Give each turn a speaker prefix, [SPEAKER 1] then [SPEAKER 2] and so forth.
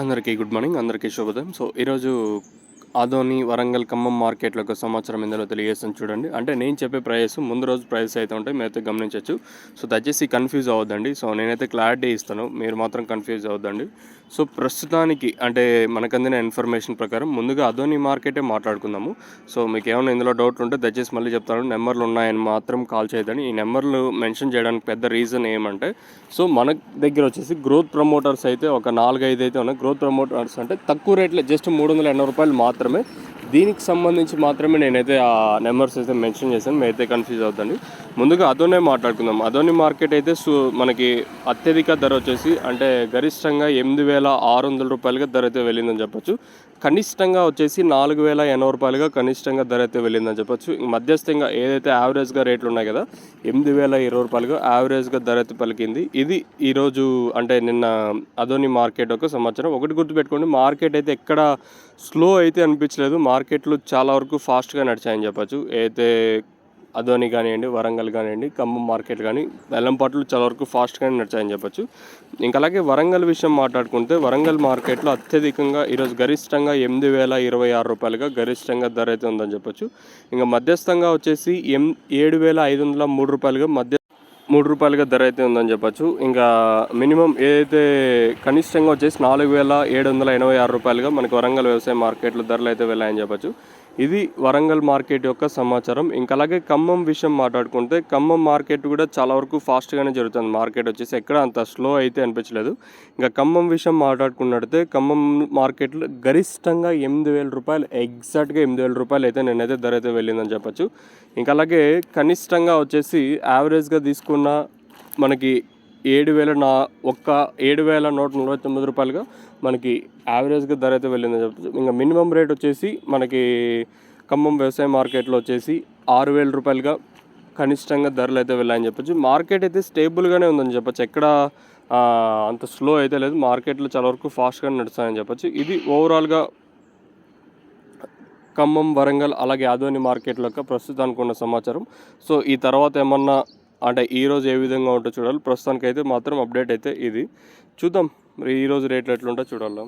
[SPEAKER 1] అందరికీ good morning అందరికీ శుభోదయం. సో ఈరోజు ఆదోని వరంగల్ ఖమ్మం మార్కెట్లో ఒక సమాచారం ఇందులో తెలియజేస్తాను చూడండి. అంటే నేను చెప్పే ప్రైస్ ముందు రోజు ప్రైస్ అయితే ఉంటాయి మీరైతే గమనించవచ్చు సో దయచేసి కన్ఫ్యూజ్ అవ్వద్దండి. సో నేనైతే క్లారిటీ ఇస్తాను మీరు మాత్రం కన్ఫ్యూజ్ అవ్వద్దండి. సో ప్రస్తుతానికి అంటే మనకు అందిన ఇన్ఫర్మేషన్ ప్రకారం ముందుగా అదోని మార్కెటే మాట్లాడుకుందాము. సో మీకు ఏమైనా ఇందులో డౌట్ ఉంటే దయచేసి మళ్ళీ చెప్తాను నెంబర్లు ఉన్నాయని మాత్రం కాల్ చేయదని ఈ నెంబర్లు మెన్షన్ చేయడానికి పెద్ద రీజన్ ఏమంటే సో మన దగ్గర వచ్చేసి గ్రోత్ ప్రమోటర్స్ అయితే ఒక నాలుగైదు అయితే ఉన్నాయి. గ్రోత్ ప్రమోటర్స్ అంటే తక్కువ రేట్లో జస్ట్ మూడు వందల ఎనభై రూపాయలు మాత్రం మాత్రమే. దీనికి సంబంధించి మాత్రమే నేనైతే ఆ నెంబర్స్ అయితే మెన్షన్ చేశాను. మీరైతే కన్ఫ్యూజ్ అవుతుంది ముందుగా అదోనే మాట్లాడుకుందాం. అదోని మార్కెట్ అయితే సు మనకి అత్యధిక ధర వచ్చేసి అంటే గరిష్టంగా ఎనిమిది వేల ఆరు వందల రూపాయలుగా ధర అయితే వెళ్ళిందని చెప్పొచ్చు. కనిష్టంగా వచ్చేసి నాలుగు వేల ఎనభై రూపాయలుగా కనిష్టంగా ధర అయితే వెళ్ళిందని చెప్పొచ్చు. మధ్యస్థంగా ఏదైతే యావరేజ్గా రేట్లు ఉన్నాయి కదా ఎనిమిది వేల ఇరవై రూపాయలుగా యావరేజ్గా ధర అయితే పలికింది. ఇది ఈరోజు అంటే నిన్న అదోని మార్కెట్ ఒక సమాచారం ఒకటి గుర్తుపెట్టుకోండి మార్కెట్ అయితే ఎక్కడ స్లో అయితే అనిపించలేదు. మార్కెట్లు చాలా వరకు ఫాస్ట్గా నడిచాయని చెప్పచ్చు. అయితే అదోని కానివ్వండి వరంగల్ కానివ్వండి ఖమ్మం మార్కెట్ కానీ వెల్లంపాట్లు చాలా వరకు ఫాస్ట్గానే నడిచాయని చెప్పొచ్చు. ఇంకా అలాగే వరంగల్ విషయం మాట్లాడుకుంటే వరంగల్ మార్కెట్లో అత్యధికంగా ఈరోజు గరిష్టంగా ఎనిమిది వేల ఇరవై ఆరు రూపాయలుగా గరిష్టంగా ధర అయితే ఉందని చెప్పొచ్చు. ఇంకా మధ్యస్థంగా వచ్చేసి ఎం ఏడు వేల ఐదు వందల మూడు రూపాయలుగా మధ్య మూడు రూపాయలుగా ధర అయితే ఉందని చెప్పొచ్చు. ఇంకా మినిమం ఏదైతే కనిష్టంగా వచ్చేసి నాలుగు వేల ఏడు వందల ఎనభై ఆరు రూపాయలుగా మనకి వరంగల్ వ్యవసాయ మార్కెట్లో ధరలు అయితే వెళ్ళాయని చెప్పచ్చు. ఇది వరంగల్ మార్కెట్ యొక్క సమాచారం. ఇంకా అలాగే ఖమ్మం విషయం మాట్లాడుకుంటే ఖమ్మం మార్కెట్ కూడా చాలా వరకు ఫాస్ట్గానే జరుగుతుంది. మార్కెట్ వచ్చేసి ఎక్కడ అంత స్లో అయితే అనిపించలేదు. ఇంకా ఖమ్మం విషయం మాట్లాడుకున్నట్టయితే ఖమ్మం మార్కెట్లో గరిష్టంగా ఎనిమిది వేల రూపాయలు ఎగ్జాక్ట్గా ఎనిమిది వేల రూపాయలు అయితే నేనైతే ధర అయితే వెళ్ళిందని చెప్పొచ్చు. ఇంకా అలాగే కనిష్టంగా వచ్చేసి యావరేజ్గా తీసుకున్న మనకి ఏడు వేల నా ఒక్క ఏడు వేల నూట నలభై తొమ్మిది రూపాయలుగా మనకి యావరేజ్గా ధర అయితే వెళ్ళిందని చెప్పచ్చు. ఇంకా మినిమం రేట్ వచ్చేసి మనకి ఖమ్మం వ్యవసాయ మార్కెట్లో వచ్చేసి ఆరు వేల రూపాయలుగా కనిష్టంగా ధరలు అయితే వెళ్ళాయని చెప్పొచ్చు. మార్కెట్ అయితే స్టేబుల్గానే ఉందని చెప్పొచ్చు. ఎక్కడ అంత స్లో అయితే లేదు. మార్కెట్లో చాలా వరకు ఫాస్ట్గా నడుస్తాయని చెప్పొచ్చు. ఇది ఓవరాల్గా ఖమ్మం వరంగల్ అలాగే ఆదోని మార్కెట్లో యొక్క ప్రస్తుతానికి ఉన్న సమాచారం. సో ఈ తర్వాత ఏమన్నా అంటే ఈరోజు ఏ విధంగా ఉంటుందో చూడాలి. ప్రస్తుతానికి అయితే మాత్రం అప్డేట్ అయితే ఇది. చూద్దాం. మరి ఈరోజు రేట్లు ఎట్లుంటో చూడాలి.